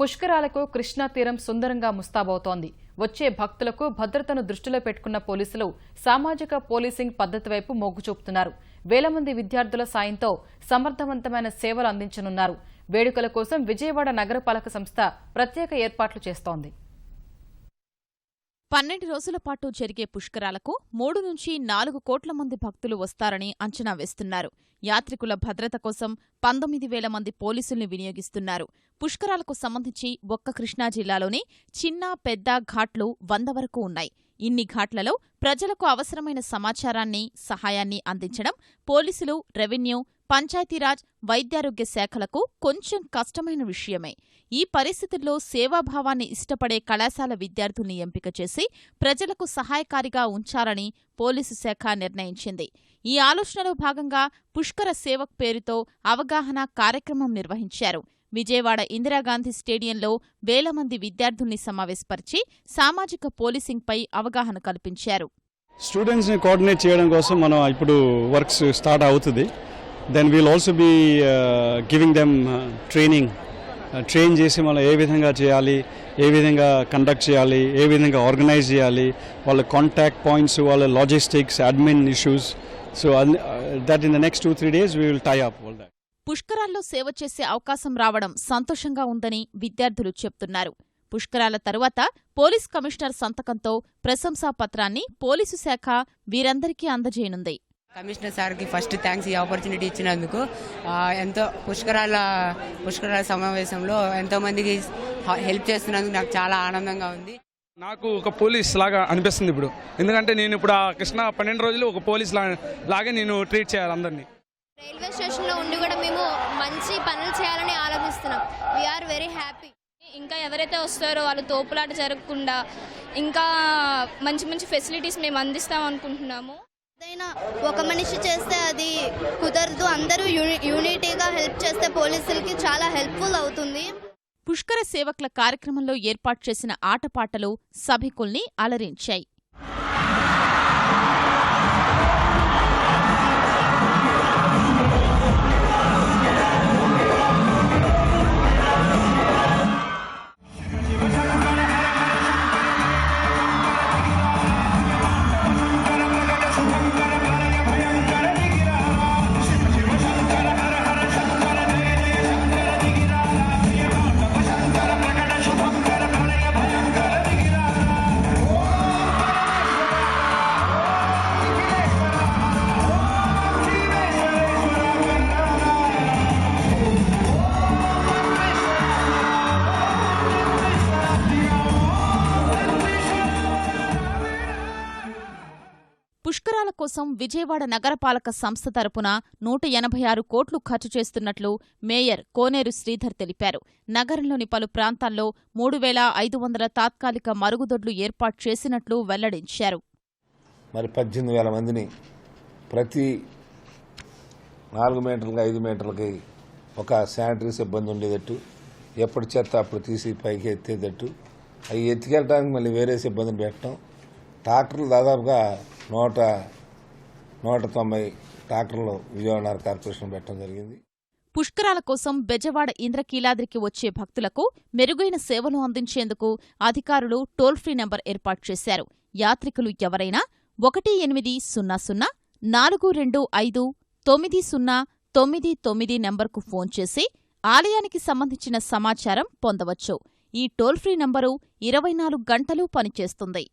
పుష్కరాలకు కృష్ణా తీరం సుందరంగా ముస్తాబవుతోంది. వచ్చే భక్తులకు భద్రతను దృష్టిలో పెట్టుకున్న పోలీసులు సామాజిక పోలీసింగ్ పద్ధతి వైపు మొగ్గు చూపుతున్నారు. వేల మంది విద్యార్థుల సాయంతో సమర్థవంతమైన సేవలు అందించనున్నారు. వేడుకల కోసం విజయవాడ నగరపాలక సంస్థ ప్రత్యేక ఏర్పాట్లు చేస్తోంది. పన్నెండు రోజుల పాటు జరిగే పుష్కరాలకు మూడు నుంచి నాలుగు కోట్ల మంది భక్తులు వస్తారని అంచనా వేస్తున్నారు. యాత్రికుల భద్రత కోసం పంతొమ్మిది వేల మంది పోలీసుల్ని వినియోగిస్తున్నారు. పుష్కరాలకు సంబంధించి ఒక్క కృష్ణా జిల్లాలోనే చిన్న పెద్ద ఘాట్లు వంద వరకు ఉన్నాయి. ఇన్ని ఘాట్లలో ప్రజలకు అవసరమైన సమాచారాన్ని సహాయాన్ని అందించడం పోలీసులు రెవెన్యూ పంచాయతీరాజ్ వైద్యారోగ్య శాఖలకు కొంచెం కష్టమైన విషయమే. ఈ పరిస్థితుల్లో సేవాభావాన్ని ఇష్టపడే కళాశాల విద్యార్థుల్ని ఎంపిక చేసి ప్రజలకు సహాయకారిగా ఉంచాలని పోలీసు శాఖ నిర్ణయించింది. ఈ ఆలోచనలో భాగంగా పుష్కర సేవక్ పేరుతో అవగాహన కార్యక్రమం నిర్వహించారు. విజయవాడ ఇందిరాగాంధీ స్టేడియంలో వేల మంది విద్యార్థుల్ని సమావేశపరిచి సామాజిక పోలీసింగ్పై అవగాహన కల్పించారు. స్టూడెంట్స్ని కోఆర్డినేట్ చేయడం కోసం మనం ఇప్పుడు వర్క్స్ స్టార్ట్ అవుతుంది. Then we'll also be giving them training train చేసి మనం ఏ విధంగా చేయాలి ఏ విధంగా కండక్ట్ చేయాలి ఏ విధంగా ఆర్గనైజ్ చేయాలి వాళ్ళ కాంటాక్ట్ పాయింట్స్ వాళ్ళ logistics admin issues so that in the next two three days we will tie up all that పుష్కరాల్లో సేవ చేసే అవకాశం రావడం సంతోషంగా ఉందని విద్యార్థులు చెప్తున్నారు. పుష్కరాల తరువాత పోలీస్ కమిషనర్ సంతకంతో ప్రశంసా పత్రాన్ని పోలీసు శాఖ వీరందరికీ అందజేయనుంది. కమిషనర్ సార్కి ఫస్ట్ థ్యాంక్స్ ఈ ఆపర్చునిటీ ఇచ్చినందుకు. ఆ, ఎంతో పుష్కరాల పుష్కరాల సమావేశంలో ఎంతో మందికి హెల్ప్ చేస్తున్నందుకు నాకు చాలా ఆనందంగా ఉంది. నాకు ఒక పోలీస్ లాగా అనిపిస్తుంది ఇప్పుడు. ఎందుకంటే నేను ఇప్పుడు ఆ కృష్ణ పన్నెండు రోజులు ఒక పోలీస్ లాగే నేను ట్రీట్ చేయాలి అందరినీ. రైల్వే స్టేషన్లో ఉండి కూడా మేము మంచి పనులు చేయాలని ఆలోచిస్తున్నాం. వీఆర్ వెరీ హ్యాపీ ఇంకా ఎవరైతే వస్తారో వాళ్ళు తోపులాట జరగకుండా ఇంకా మంచి మంచి ఫెసిలిటీస్ మేము అందిస్తాం అనుకుంటున్నాము. ఏదైనా ఒక మనిషి చేస్తే అది కుదరదు. అందరూ యూని యూనిటీగా హెల్ప్ చేస్తే పోలీసులకి చాలా హెల్ప్ఫుల్ అవుతుంది. పుష్కర సేవకుల కార్యక్రమంలో ఏర్పాటు చేసిన ఆటపాటలు సభికుల్ని అలరించాయి. పుష్కరాల కోసం విజయవాడ నగరపాలక సంస్థ తరపున నూట ఎనభై ఆరు కోట్లు ఖర్చు చేస్తున్నట్లు మేయర్ కోనేరు శ్రీధర్ తెలిపారు. నగరంలోని పలు ప్రాంతాల్లో మూడు వేల ఐదు వందల తాత్కాలిక మరుగుదొడ్లు ఏర్పాటు చేసినట్లు వెల్లడించారు. మరి పద్దెనిమిది వేల మందిని ప్రతి నాలుగు మీటర్లకి ఐదు మీటర్లకి ఒక శానిటరీ సిబ్బంది ఉండేటట్టు ఎప్పుడు చెత్త అప్పుడు తీసి పైకి ఎత్తేటట్టు అవి ఎత్తుకెళ్ళడానికి మళ్ళీ వేరే సిబ్బందిని పెట్టడం ట్రాక్టర్లు దాదాపుగా నూట నూట తొంభై ట్రాక్టర్లు విజయనగర కార్పొరేషన్ పెట్టడం జరిగింది. పుష్కరాల కోసం బెజవాడ ఇంద్రకీలాద్రికి వచ్చే భక్తులకు మెరుగైన సేవలు అందించేందుకు అధికారులు టోల్ ఫ్రీ నెంబర్ ఏర్పాటు చేశారు. యాత్రికులు ఎవరైనా ఒకటి ఎనిమిది సున్నా సున్నా నాలుగు రెండు ఐదు తొమ్మిది సున్నా తొమ్మిది తొమ్మిది నెంబర్కు ఫోన్ చేసి ఆలయానికి సంబంధించిన సమాచారం పొందవచ్చు. ఈ టోల్ ఫ్రీ నంబరు ఇరవై నాలుగు గంటలు పనిచేస్తుంది.